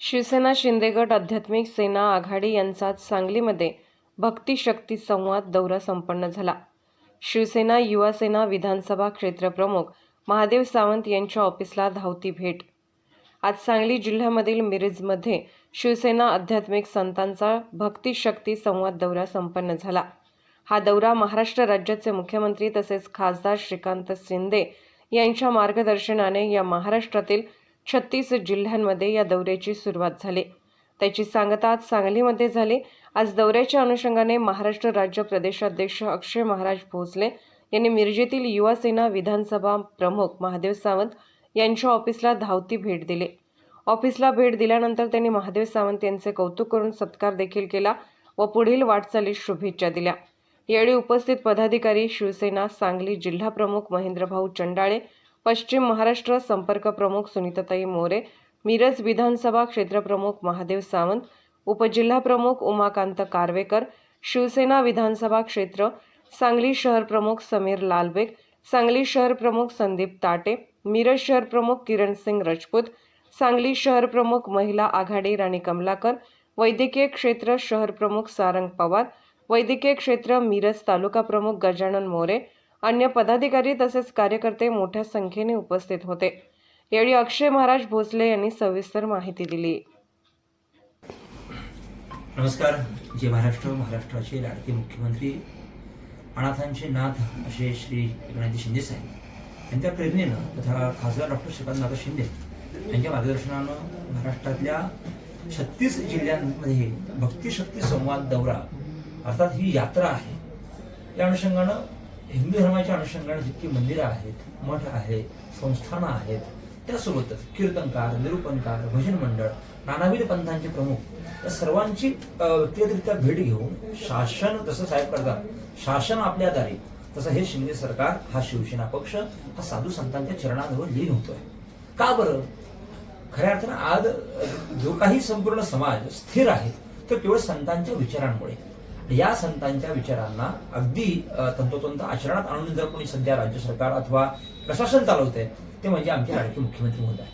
शिवसेना शिंदेगड आध्यात्मिक सेना आघाडी यांचा सांगलीमध्ये भक्ती शक्ती संवाद दौरा संपन्न झाला. शिवसेना युवा सेना विधानसभा क्षेत्रप्रमुख महादेव सावंत यांच्या ऑफिसला धावती भेट. आज सांगली जिल्ह्यामधील मिरजमध्ये शिवसेना आध्यात्मिक संतांचा भक्ती शक्ती संवाद दौरा संपन्न झाला. हा दौरा महाराष्ट्र राज्याचे मुख्यमंत्री तसेच खासदार श्रीकांत शिंदे यांच्या मार्गदर्शनाने या महाराष्ट्रातील छत्तीस जिल्ह्यांमध्ये या दौऱ्याची सुरुवात झाली. त्याची सांगता आज सांगलीमध्ये झाली. आज दौऱ्याच्या अनुषंगाने महाराष्ट्र राज्य प्रदेशाध्यक्ष अक्षय महाराज भोसले यांनी मिरजेतील युवा सेना विधानसभा प्रमुख महादेव सावंत यांच्या ऑफिसला धावती भेट दिली. ऑफिसला भेट दिल्यानंतर त्यांनी महादेव सावंत यांचे कौतुक करून सत्कार देखील केला व पुढील वाटचालीस शुभेच्छा दिल्या. यावेळी उपस्थित पदाधिकारी शिवसेना सांगली जिल्हा प्रमुख महेंद्रभाऊ चंडाळे पश्चिम महाराष्ट्र संपर्क प्रमुख सुनीताताई मोरे मिरज विधानसभा क्षेत्रप्रमुख महादेव सावंत उपजिल्हा प्रमुख उमाकांत कारवेकर शिवसेना विधानसभा क्षेत्र सांगली शहर प्रमुख समीर लालबेग सांगली शहर प्रमुख संदीप ताटे मिरज शहर प्रमुख किरण सिंग राजपूत सांगली शहर प्रमुख महिला आघाडी राणी कमलाकर वैद्यकीय क्षेत्र शहर प्रमुख सारंग पवार वैद्यकीय क्षेत्र मिरज तालुका प्रमुख गजानन मोरे अन्य पदाधिकारी तसेच कार्यकर्ते मोठ्या संख्येने उपस्थित होते. यावेळी अक्षय महाराज भोसले यांनी सविस्तर माहिती दिली. नमस्कार. जय महाराष्ट्र. महाराष्ट्राचे लाडके मुख्यमंत्री अनाथांचे नाथ असे श्री एकनाथजी शिंदे साहेब. यांच्या प्रेरणेनं तथा खासदार डॉक्टर श्रीकांतनाथ शिंदे यांच्या मार्गदर्शनानं महाराष्ट्रातल्या छत्तीस जिल्ह्यांमध्ये भक्तिशक्ती संवाद दौरा अर्थात ही यात्रा आहे. या अनुषंगानं हिंदू धर्माच्या अनुषंगानं जितकी मंदिरं आहेत मठ आहे संस्थानं आहेत त्यासोबतच कीर्तनकार निरूपणकार भजन मंडळ नानाविध पंथांचे प्रमुख या सर्वांची व्यक्तिगतरित्या भेट घेऊन शासन जसं साहेब करतात. शासन आपल्या दारी. तसं हे शिंदे सरकार हा शिवसेना पक्ष हा साधू संतांच्या चरणांवर लीन होतोय. का बरं? खऱ्या अर्थानं आज जो काही संपूर्ण समाज स्थिर आहे तो केवळ संतांच्या विचारांमुळे. या संतांच्या विचारांना अगदी तंतोतंत आचरणात आणून जर कोणी सध्या राज्य सरकार अथवा प्रशासन चालवते ते म्हणजे आमचे लाडके मुख्यमंत्री महोदय.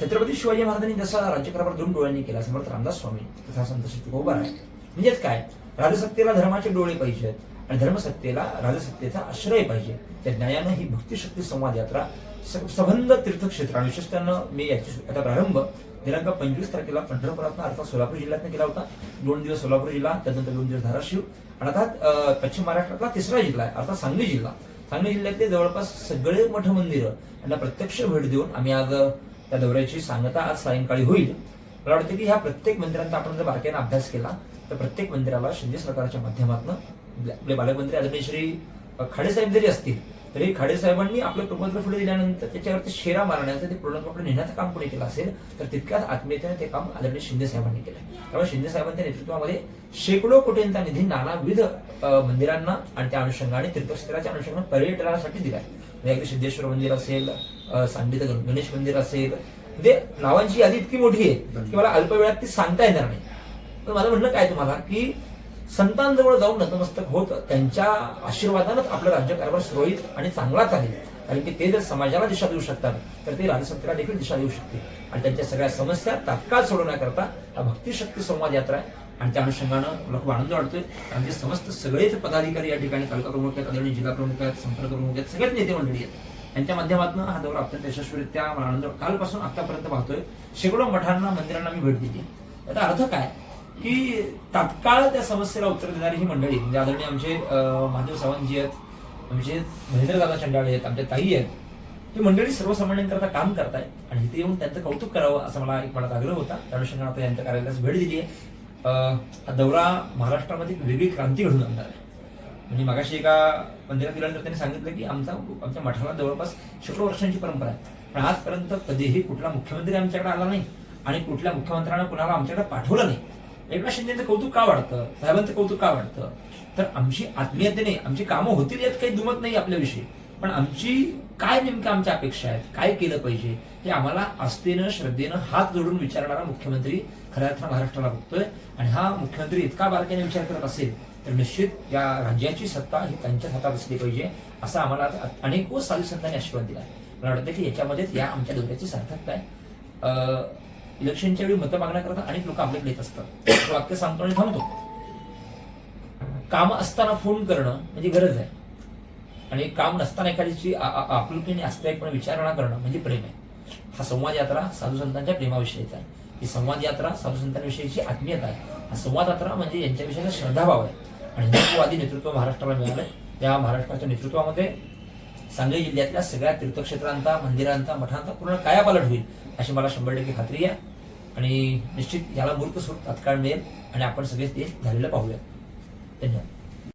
छत्रपती शिवाजी महाराजांनी जसा राज्यकारभार दोन डोळ्यांनी केला समर्थ रामदास स्वामी तथा संत श्री तुकोबा आहे म्हणजेच काय? राजसत्तेला धर्माचे डोळे पाहिजेत आणि धर्मसत्तेला राजसत्तेचा आश्रय पाहिजे. त्या न्यायानं ही भक्तिशक्ती संवाद यात्रा सबंध तीर्थक्षेत्र आणि विशेषतः मी याची आता प्रारंभ दिनांक पंचवीस तारखेला पंढरपुरात अर्थात सोलापूर जिल्ह्यातनं केला होता. दोन दिवस सोलापूर जिल्हा त्यानंतर दोन दिवस धाराशिव आणि अर्थात पश्चिम महाराष्ट्रातला तिसरा जिल्हा आहे अर्थात सांगली जिल्हा. सांगली जिल्ह्यातले जवळपास सगळे मठ मंदिरं यांना प्रत्यक्ष भेट देऊन आम्ही आज त्या दौऱ्याची सांगता आज सायंकाळी होईल. मला वाटतं की ह्या प्रत्येक मंदिरांचा आपण जर बारकाईनं अभ्यास केला तर प्रत्येक मंदिराला शिंदे सरकारच्या माध्यमातून आपले बालकमंत्री आदरणीय श्री खाडे साहेब जरी असतील तरी खाडे साहेबांनी आपलं प्रपत्र पुढे दिल्यानंतर त्याच्यावरती शेरा मारण्याचं ते पूर्णत्वाकडे नेण्याचं काम कोणी केलं असेल तर तितक्याच आत्मीयतेने ते काम आदरणीय शिंदे साहेबांनी केलं. त्यामुळे शिंदे साहेबांच्या नेतृत्वामध्ये शेकडो कोटींचा निधी नानाविध मंदिरांना आणि त्या अनुषंगाने तीर्थक्षेत्राच्या अनुषंगाने पर्यटनासाठी दिलाय. म्हणजे अगदी सिद्धेश्वर मंदिर असेल सांगलीचं गणेश मंदिर असेल म्हणजे नावांची यादी इतकी मोठी आहे की मला अल्प वेळात ती सांगता येणार नाही. पण माझं म्हणणं काय तुम्हाला की संतांजवळ जाऊन नतमस्तक होत त्यांच्या आशीर्वादानंच आपलं राज्यकारभार सुरळीत आणि चांगला चालेल कारण की ते जर समाजाला दिशा देऊ शकतात तर ते राजसत्ता देखील दिशा देऊ शकते आणि त्यांच्या सगळ्या समस्या तात्काळ सोडवण्याकरता हा भक्तिशक्ती संवाद यात्रा आहे. आणि त्या अनुषंगानं मला खूप आनंद वाटतोय. ते समस्त सगळेच पदाधिकारी या ठिकाणी तालुका प्रमुख आहेत आदरणीय जिल्हा प्रमुख आहेत संपर्क प्रमुख आहेत सगळेच नेते मंडळी आहेत. त्यांच्या माध्यमातून हा दौरा अत्यंत यशस्वीरित्या मला आनंद कालपासून आतापर्यंत पाहतोय. शेकडो मठांना मंदिरांना मी भेट दिली. याचा अर्थ काय? की तात्काळ त्या समस्येला उत्तर देणारी ही मंडळी म्हणजे आदरणीय आमचे महादेव सावंत जी आहेत आमचे महेंद्रदादा चंडाळे आहेत आमच्या ताई आहेत ही मंडळी सर्वसामान्यांकरता काम करतायत आणि इथे येऊन त्यांचं कौतुक करावं असं मला एक मनात आग्रह होता. त्या अनुषंगाने आता यांच्या कार्यालयास भेट दिली आहे हा दौरा महाराष्ट्रामध्ये एक वेगळी क्रांती घडून आणणार आहे. म्हणजे मागाशी एका मंदिरात गेल्यानंतर त्यांनी सांगितलं की आमचा आमच्या मठाला जवळपास शेकडो वर्षांची परंपरा आहे. पण आजपर्यंत कधीही कुठला मुख्यमंत्री आमच्याकडे आला नाही आणि कुठल्या मुख्यमंत्र्यांना कुणाला आमच्याकडे पाठवलं नाही. एकनाथ शिंदेचं कौतुक का वाढतं? साहेबांचं कौतुक का वाढतं? तर आमची आत्मीयतेने आमची कामं होतील यात काही दुमत नाही आपल्याविषयी. पण आमची काय नेमकं आमच्या अपेक्षा आहेत? काय केलं पाहिजे? हे आम्हाला आस्थेनं श्रद्धेनं हात जोडून विचारणारा मुख्यमंत्री खऱ्या अर्थानं महाराष्ट्राला बघतोय. आणि हा मुख्यमंत्री इतका बारकाईने विचार करत असेल तर निश्चित या राज्याची सत्ता ही त्यांच्याच हातात असली पाहिजे असं आम्हाला अनेक व साधू संतांनी आशीर्वाद दिला मला वाटतं की याच्यामध्येच या आमच्या दौऱ्याची सार्थकता आहे. इलेक्शनच्या वेळी मतं मागण्याकरता अनेक लोक आपल्याकडे येत असतात. वाक्य सांगतो आणि थांबतो. काम असताना फोन करणं म्हणजे गरज आहे. आणि काम नसताना एखाद्याची आपुलकीने आस्थायिकपणे विचारणा करणं म्हणजे प्रेम आहे. हा संवाद यात्रा साधू संतांच्या प्रेमाविषयीचा आहे. ही संवाद यात्रा साधू संतांविषयीची आत्मीयता आहे. हा संवाद यात्रा म्हणजे यांच्याविषयीचा श्रद्धाभाव आहे. आणि हिंदुत्ववादी नेतृत्व महाराष्ट्राला मिळालंय. त्या महाराष्ट्राच्या नेतृत्वामध्ये सांगली जिल्ह्यातल्या सगळ्या तीर्थक्षेत्रांचा मंदिरांचा मठांचा पूर्ण कायापालट होईल अशी मला शंभर टक्के खात्री आहे. आणि निश्चित याला मूर्त स्वरूप तात्काळ मिळेल आणि आपण सगळेच ते झालेलं पाहूया. धन्यवाद.